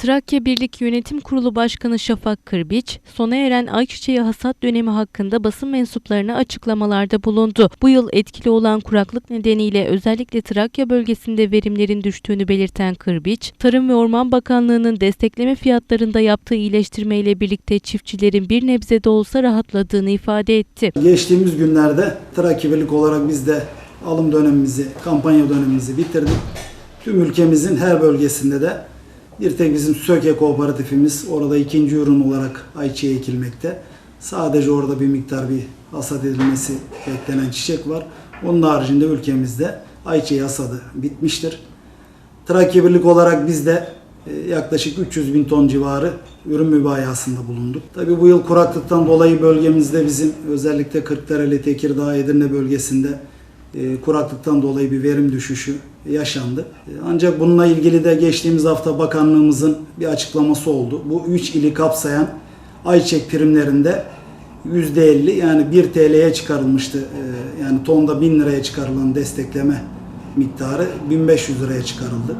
Trakya Birlik Yönetim Kurulu Başkanı Şafak Kırbiç, sona eren ayçiçeği hasat dönemi hakkında basın mensuplarına açıklamalarda bulundu. Bu yıl etkili olan kuraklık nedeniyle özellikle Trakya bölgesinde verimlerin düştüğünü belirten Kırbiç, Tarım ve Orman Bakanlığı'nın destekleme fiyatlarında yaptığı iyileştirmeyle birlikte çiftçilerin bir nebze de olsa rahatladığını ifade etti. Geçtiğimiz günlerde Trakya Birlik olarak biz de alım dönemimizi, kampanya dönemimizi bitirdik. Tüm ülkemizin her bölgesinde de bir tek bizim Söke kooperatifimiz orada ikinci ürün olarak ayçiçeği ekilmekte. Sadece orada bir miktar bir hasat edilmesi beklenen çiçek var. Onun haricinde ülkemizde ayçiçeği hasadı bitmiştir. Trakya Birlik olarak biz de e, yaklaşık 300 bin ton civarı ürün mübayasında bulunduk. Tabii bu yıl kuraklıktan dolayı bölgemizde bizim özellikle Kırklareli, Tekirdağ, Edirne bölgesinde kuraklıktan dolayı bir verim düşüşü yaşandı. E, Ancak bununla ilgili de geçtiğimiz hafta bakanlığımızın bir açıklaması oldu. Bu 3 ili kapsayan ayçiçek primlerinde %50 yani 1 TL'ye çıkarılmıştı. E, Yani tonda 1000 liraya çıkarılan destekleme miktarı 1500 liraya çıkarıldı.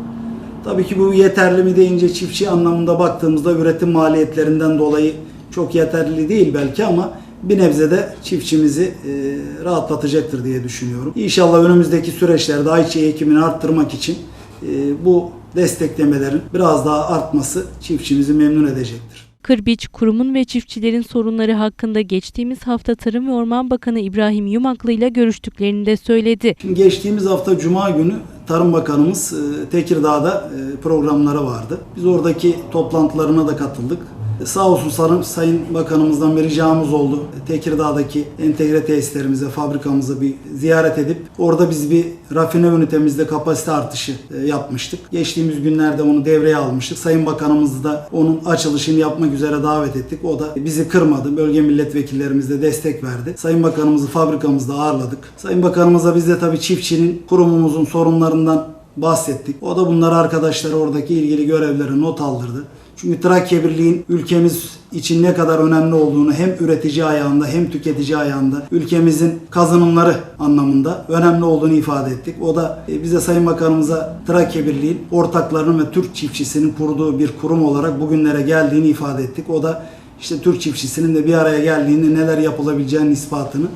Tabii ki bu yeterli mi deyince çiftçi anlamında baktığımızda üretim maliyetlerinden dolayı çok yeterli değil belki ama bir nebze de çiftçimizi e, rahatlatacaktır diye düşünüyorum. İnşallah önümüzdeki süreçlerde ayçiçeği ekimini arttırmak için e, bu desteklemelerin biraz daha artması çiftçimizi memnun edecektir. Kırbiç, kurumun ve çiftçilerin sorunları hakkında geçtiğimiz hafta Tarım ve Orman Bakanı İbrahim Yumaklı ile görüştüklerini de söyledi. Şimdi geçtiğimiz hafta Cuma günü Tarım Bakanımız e, Tekirdağ'da programları vardı. Biz oradaki toplantılarına da katıldık. E, Sağ olsun Sarım, Sayın Bakanımızdan bir ricamız oldu. Tekirdağ'daki entegre tesislerimize, fabrikamıza bir ziyaret edip orada biz bir rafine ünitemizde kapasite artışı e, yapmıştık. Geçtiğimiz günlerde onu devreye almıştık. Sayın Bakanımızı da onun açılışını yapmak üzere davet ettik. O da bizi kırmadı. Bölge milletvekillerimiz de destek verdi. Sayın Bakanımızı fabrikamızda ağırladık. Sayın Bakanımıza biz de tabii çiftçinin kurumumuzun sorunlarından bahsettik. O da bunları arkadaşlar oradaki ilgili görevlere not aldırdı. Çünkü Trakya Birliği'nin ülkemiz için ne kadar önemli olduğunu hem üretici ayağında hem tüketici ayağında ülkemizin kazanımları anlamında önemli olduğunu ifade ettik. O da e, bize Sayın Bakanımıza Trakya Birliği'nin ortaklarının ve Türk çiftçisinin kurduğu bir kurum olarak bugünlere geldiğini ifade ettik. O da işte Türk çiftçisinin de bir araya geldiğini neler yapılabileceğinin ispatını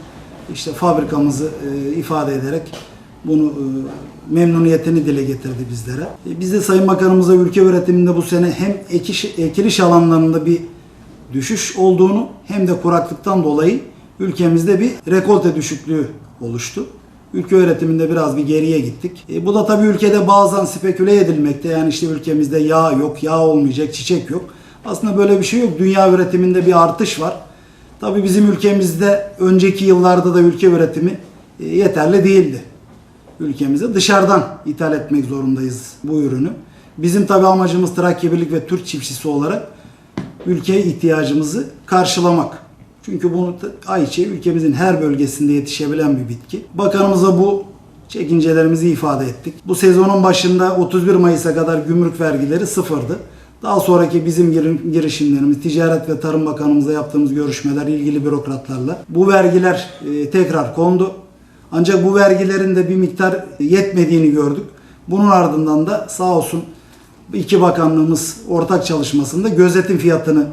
işte fabrikamızı e, ifade ederek bunu e, memnuniyetini dile getirdi bizlere. E, Biz de Sayın Bakanımıza ülke üretiminde bu sene hem ekiş, ekiliş alanlarında bir düşüş olduğunu hem de kuraklıktan dolayı ülkemizde bir rekolte düşüklüğü oluştu. Ülke üretiminde biraz bir geriye gittik. E, bu da tabii ülkede bazen speküle edilmekte. Yani işte ülkemizde yağ yok, yağ olmayacak, çiçek yok. Aslında böyle bir şey yok. Dünya üretiminde bir artış var. Tabii bizim ülkemizde önceki yıllarda da ülke üretimi e, yeterli değildi ülkemize. Dışarıdan ithal etmek zorundayız bu ürünü. Bizim tabi amacımız Trakya Birlik ve Türk çiftçisi olarak ülkeye ihtiyacımızı karşılamak. Çünkü bunu ayçiçeği ülkemizin her bölgesinde yetişebilen bir bitki. Bakanımıza bu çekincelerimizi ifade ettik. Bu sezonun başında 31 Mayıs'a kadar gümrük vergileri sıfırdı. Daha sonraki bizim gir- girişimlerimiz, Ticaret ve Tarım Bakanımızla yaptığımız görüşmeler ilgili bürokratlarla bu vergiler e, tekrar kondu. Ancak bu vergilerin de bir miktar yetmediğini gördük. Bunun ardından da sağ olsun iki bakanlığımız ortak çalışmasında gözetim fiyatını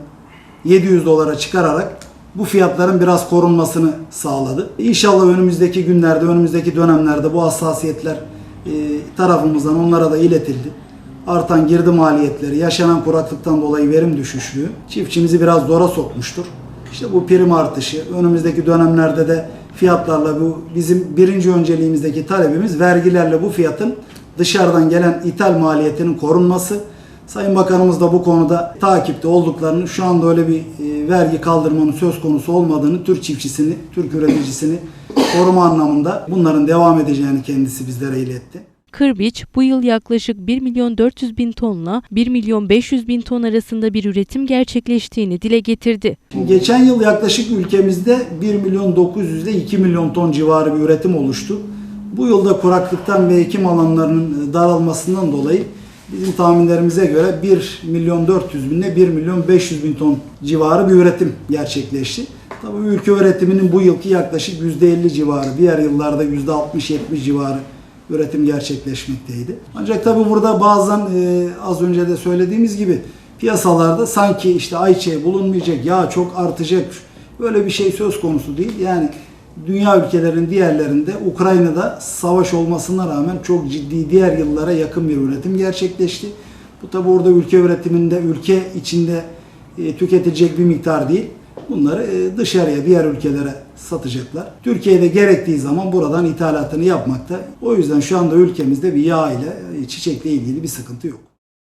700 dolara çıkararak bu fiyatların biraz korunmasını sağladı. İnşallah önümüzdeki günlerde, önümüzdeki dönemlerde bu hassasiyetler e, tarafımızdan onlara da iletildi. Artan girdi maliyetleri, yaşanan kuraklıktan dolayı verim düşüşlüğü çiftçimizi biraz zora sokmuştur. İşte bu prim artışı, önümüzdeki dönemlerde de fiyatlarla bu bizim birinci önceliğimizdeki talebimiz vergilerle bu fiyatın dışarıdan gelen ithal maliyetinin korunması. Sayın Bakanımız da bu konuda takipte olduklarını, şu anda öyle bir e, vergi kaldırmanın söz konusu olmadığını, Türk çiftçisini, Türk üreticisini koruma anlamında bunların devam edeceğini kendisi bizlere iletti. Kırbiç, bu yıl yaklaşık 1 milyon 400 bin tonla 1 milyon 500 bin ton arasında bir üretim gerçekleştiğini dile getirdi. Geçen yıl yaklaşık ülkemizde 1 milyon 900 ile 2 milyon ton civarı bir üretim oluştu. Bu yılda kuraklıktan ve ekim alanlarının daralmasından dolayı bizim tahminlerimize göre 1 milyon 400 bin ile 1 milyon 500 bin ton civarı bir üretim gerçekleşti. Tabii ülke üretiminin bu yılki yaklaşık %50 civarı, diğer yıllarda %60-70 civarı üretim gerçekleşmekteydi. Ancak tabi burada bazen e, az önce de söylediğimiz gibi piyasalarda sanki işte ayçiçeği bulunmayacak, yağ çok artacak böyle bir şey söz konusu değil. Yani dünya ülkelerinin diğerlerinde Ukrayna'da savaş olmasına rağmen çok ciddi diğer yıllara yakın bir üretim gerçekleşti. Bu tabi orada ülke üretiminde, ülke içinde e, tüketilecek bir miktar değil. Bunları e, dışarıya, diğer ülkelere satacaklar. Türkiye'de gerektiği zaman buradan ithalatını yapmakta. O yüzden şu anda ülkemizde bir yağ ile, e, çiçekle ilgili bir sıkıntı yok.